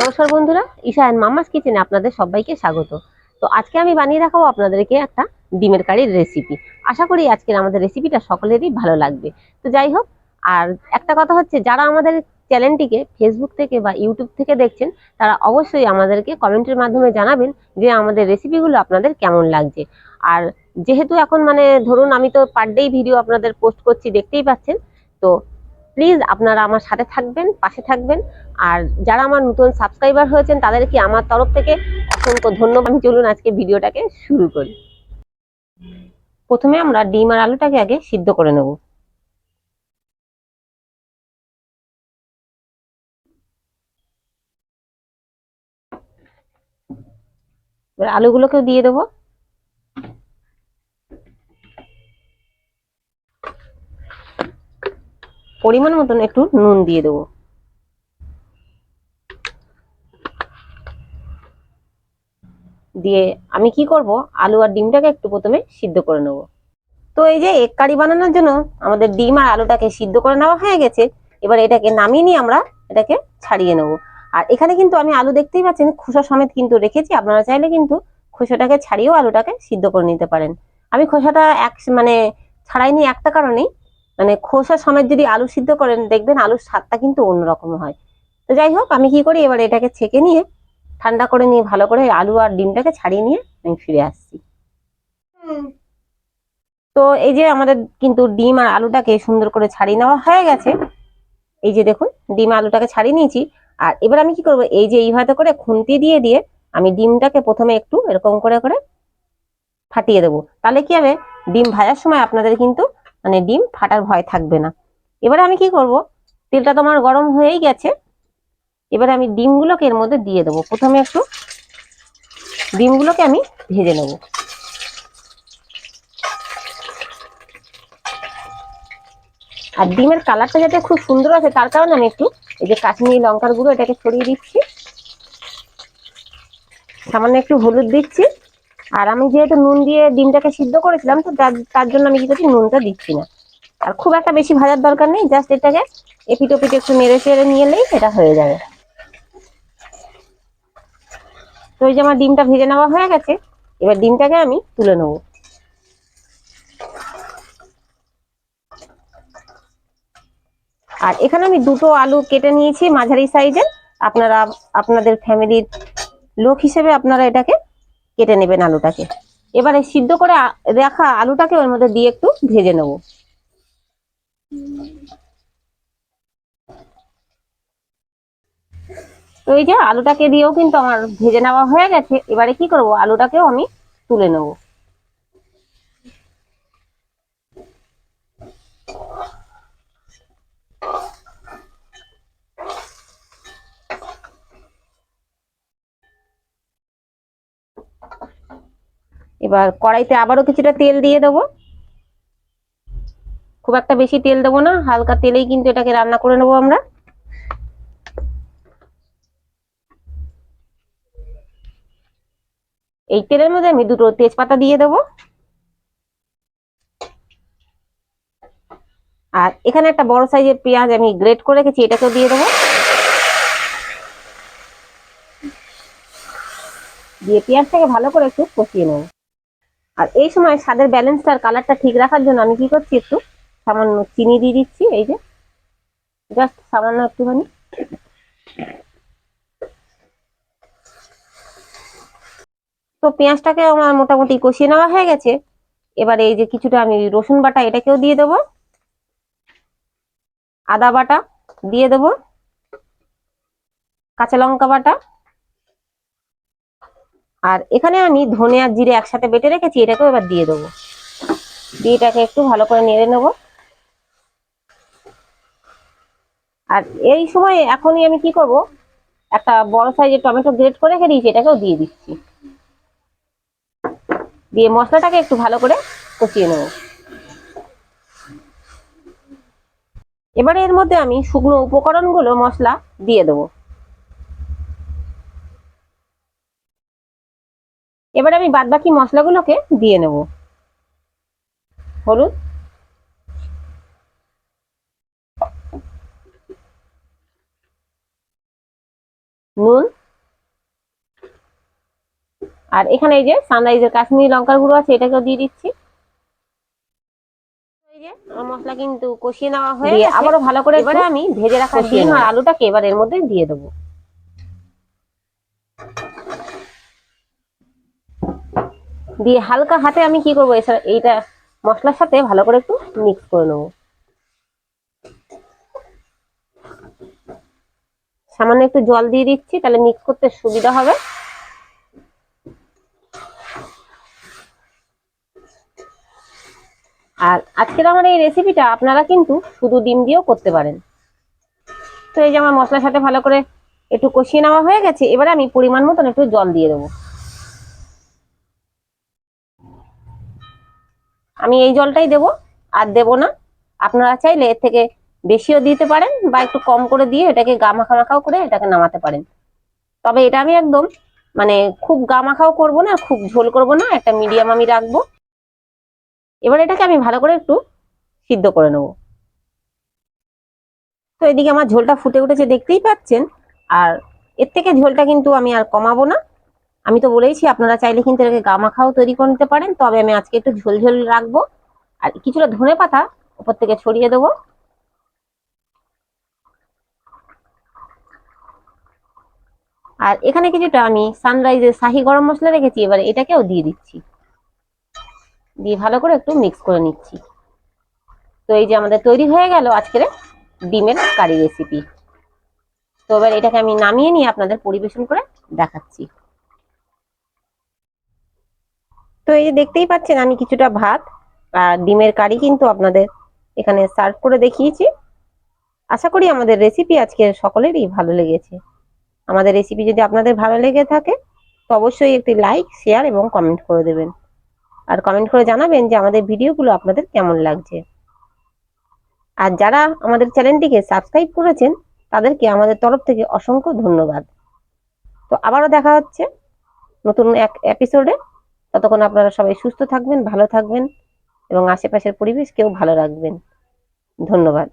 নমস্কার বন্ধুরা, ঈশা অ্যান্ড মামাস কিচেনে আপনাদের সবাইকে স্বাগত। তো আজকে আমি বানিয়ে দেখাবো আপনাদেরকে একটা ডিমের কারির রেসিপি আশা করি আজকের আমাদের রেসিপিটা সকলেরই ভালো লাগবে। তো যাই হোক, আর একটা কথা হচ্ছে, যারা আমাদের চ্যানেলটিকে ফেসবুক থেকে বা ইউটিউব থেকে দেখছেন, তারা অবশ্যই আমাদেরকে কমেন্টের মাধ্যমে জানাবেন যে আমাদের রেসিপিগুলো আপনাদের কেমন লাগছে। আর যেহেতু এখন মানে ধরুন আমি তো পার ডেই ভিডিও আপনাদের পোস্ট করছি, দেখতেই পাচ্ছেন, তো প্লিজ আপনারা আমার সাথে থাকবেন, পাশে থাকবেন। আর যারা আমার নতুন সাবস্ক্রাইবার হয়েছেন, তাদেরকে আমার তরফ থেকে অসংখ্য ধন্যবাদ। আমি চলুন আজকে ভিডিওটাকে শুরু করি। প্রথমে আমরা ডিম আর আলুটাকে আগে সিদ্ধ করে নেব। এবার আলুগুলোকেও দিয়ে দেবো। পরিমাণ মতন একটু নুন দিয়ে দেবো। দিয়ে আমি কি করব, আলু আর ডিমটাকে একটু প্রথমে সিদ্ধ করে নেব। তো এই যে এক কারি বানানোর জন্য আমাদের ডিম আর আলুটাকে সিদ্ধ করে নেওয়া হয়ে গেছে, এবার এটাকে নামিয়ে নিয়ে আমরা এটাকে ছাড়িয়ে নেব। আর এখানে কিন্তু আমি আলু দেখতেই পাচ্ছেন খোসা সমেত কিন্তু রেখেছি। আপনারা চাইলে কিন্তু খোসাটাকে ছাড়িয়েও আলুটাকে সিদ্ধ করে নিতে পারেন। আমি খোসাটা এক মানে ছাড়াইনি একটা কারণেই মানে খোসা সমেত যদি আলু সিদ্ধ করেন দেখবেন আলুর স্বাদটা কিন্তু অন্যরকম হয়। তো যাই হোক আমি কি করি এবার এটাকে ছেঁকে নিয়ে ঠান্ডা করে নিয়ে ভালো করে আলু আর ডিমটাকে ছাড়িয়ে নিয়ে আমি ফিরে আসছি। তো এই যে আমাদের কিন্তু ডিম আর আলুটাকে সুন্দর করে ছাড়িয়ে নেওয়া হয়ে গেছে। এই যে দেখুন ডিম আলুটাকে ছাড়িয়ে নিয়েছি। আর এবার আমি কি করব? এই যে এইভাবে করে খুন্তি দিয়ে দিয়ে আমি ডিমটাকে প্রথমে একটু এরকম করে করে ফাটিয়ে দেবো। তাহলে কি হবে? ডিম ভাজার সময় আপনাদের কিন্তু মানে ডিম ফাটার ভয় থাকবে না। এবারে আমি কি করব? তেলটা তো আমার গরম হয়েই গেছে। এবারে আমি ডিমগুলোকে এর মধ্যে দিয়ে দেবো। প্রথমে একটু ডিমগুলোকে আমি ভেজে নেব। আর ডিমের কালারটা যাতে খুব সুন্দর আছে তার কারণে আমি একটু এই যে কাশ্মীরি লঙ্কার গুঁড়ো এটাকে ছড়িয়ে দিচ্ছি। সামান্য একটু হলুদ দিচ্ছি। আর আমি যেহেতু নুন দিয়ে ডিমটাকে সিদ্ধ করেছিলাম, তো তার জন্য আমি কি করছি নুনটা দিচ্ছি না। আর খুব একটা বেশি ভাজার দরকার নেই, জাস্ট এটাকে এপিট ওপিট একটু নেড়ে চেড়ে নিয়ে এলেই এটা হয়ে যাবে। তো এই যে আমার ডিমটা ভেজে নেওয়া হয়ে গেছে, এবার ডিমটাকে আমি তুলে নেব। আর এখানে আমি দুটো আলু কেটে নিয়েছি মাঝারি সাইজের। আপনারা, আপনাদের ফ্যামিলির লোক হিসেবে আপনারা এটাকে কেটে নেবেন আলুটাকে। এবারে সিদ্ধ করে রাখা আলুটাকে ওর মধ্যে দিয়ে একটু ভেজে নেব। তো এই যে আলুটাকে দিয়েও কিন্তু আমার ভেজে নেওয়া হয়ে গেছে। এবারে কি করব? আলুটাকেও আমি তুলে নেব। এবার কড়াইতে আবারও কিছুটা তেল দিয়ে দেবো। খুব একটা বেশি তেল দেবো না, হালকা তেলেই কিন্তু এটাকে রান্না করে নেব আমরা। এই তেলের মধ্যে আমি দুটো তেজপাতা দিয়ে দেবো। আর এখানে একটা বড় সাইজের পেঁয়াজ আমি গ্রেট করে রেখেছি, এটাকেও দিয়ে দেবো। দিয়ে পেঁয়াজটাকে ভালো করে একটু কষিয়ে নেব। আর এই সময় স্বাদের ব্যালেন্সটা আর কালারটা ঠিক রাখার জন্য আমি কি করছি একটু সামান্য চিনি দিয়ে দিচ্ছি, এই যে। জাস্ট সামান্য একটুখানি। তো পেঁয়াজটাকে আমার মোটামুটি কষিয়ে নেওয়া হয়ে গেছে। এবারে এই যে কিছুটা আমি রসুন বাটা এটাকেও দিয়ে দেবো। আদা বাটা দিয়ে দেবো। কাঁচা লঙ্কা বাটা। আর এখানে আমি ধনে আর জিরে একসাথে বেটে রেখেছি, এটাকেও এবার দিয়ে দেবো। দিয়ে এটাকে একটু ভালো করে নেড়ে নেব। আর এই সময় এখনই আমি কি করব, একটা বড় সাইজের টমেটো গ্রেট করে রেখে দিয়েছি, এটাকেও দিয়ে দিচ্ছি। দিয়ে মশলাটাকে একটু ভালো করে কষিয়ে নেব। এবারে এর মধ্যে আমি শুকনো উপকরণগুলো মশলা দিয়ে দেবো। এবারে আমি বাদ বাকি মশলাগুলোকে দিয়ে নেব। হলুদ নুন। আর এখানে এই যে সানরাইজের কাশ্মীরি লঙ্কার গুঁড়ো আছে এটাকেও দিয়ে দিচ্ছি। মশলা কিন্তু কষিয়ে নেওয়া হয়ে আবারও ভালো করে এবারে আমি ভেজে রাখা কষিয়ে ডিম আর আলুটাকে এবার এর মধ্যে দিয়ে দেবো। দিয়ে হালকা হাতে আমি কি করব এসা- এইটা মশলার সাথে ভালো করে একটু মিক্স করে নেব। সামান্য একটু জল দিয়ে দিচ্ছি, তাহলে মিক্স করতে সুবিধা হবে। আর আজকের আমার এই রেসিপিটা আপনারা কিন্তু শুধু ডিম দিয়েও করতে পারেন। তো এই যে আমার মশলার সাথে ভালো করে একটু কষিয়ে নেওয়া হয়ে গেছে, এবারে আমি পরিমাণ মতন একটু জল দিয়ে দেবো। আমি এই জলটাই দেবো, আর দেবো না। আপনারা চাইলে এর থেকে বেশিও দিতে পারেন বা একটু কম করে দিয়ে এটাকে গা মাখা মাখাও করে এটাকে নামাতে পারেন। তবে এটা আমি একদম মানে খুব গা মাখাও করব না, খুব ঝোল করব না, একটা মিডিয়াম আমি রাখব। এবার এটাকে আমি ভালো করে একটু সিদ্ধ করে নেব। তো এদিকে আমার ঝোলটা ফুটে উঠেছে, দেখতেই পাচ্ছেন। আর এর থেকে ঝোলটা কিন্তু আমি আর কমাবো না। আমি তো বলেইছি, আপনারা চাইলে কিন্তু এটাকে গা মাখাও তৈরি করে নিতে পারেন। তবে আমি আজকে একটু ঝোল ঝোল রাখব। আর কিছুটা ধনে পাতা উপর থেকে ছড়িয়ে দেবো। আর এখানে কিছুটা আমি সানরাইজের শাহি গরম মশলা রেখেছি, এবার এটাকেও দিয়ে দিচ্ছি। দিয়ে ভালো করে একটু মিক্স করে নিচ্ছি। তো এই যে আমাদের তৈরি হয়ে গেল আজকের ডিমের কারি রেসিপি তো এবার এটাকে আমি নামিয়ে নিয়ে আপনাদের পরিবেশন করে দেখাচ্ছি। তো এই যে দেখতেই পাচ্ছেন, আমি কিছুটা ভাত আর ডিমের কারি কিন্তু আপনাদের এখানে সার্ভ করে দেখিয়েছি। আশা করি আমাদের রেসিপি আজকে সকলেরই ভালো লেগেছে। আমাদের রেসিপি যদি আপনাদের ভালো লেগে থাকে, তো অবশ্যই একটি লাইক শেয়ার এবং কমেন্ট করে দেবেন। আর কমেন্ট করে জানাবেন যে আমাদের ভিডিওগুলো আপনাদের কেমন লাগছে। আর যারা আমাদের চ্যানেলটিকে সাবস্ক্রাইব করেছেন, তাদেরকে আমাদের তরফ থেকে অসংখ্য ধন্যবাদ। তো আবারও দেখা হচ্ছে নতুন এক এপিসোডে ততক্ষণ আপনারা সবাই সুস্থ থাকবেন ভালো থাকবেন এবং আশেপাশের পরিবেশকেও ভালো রাখবেন। ধন্যবাদ।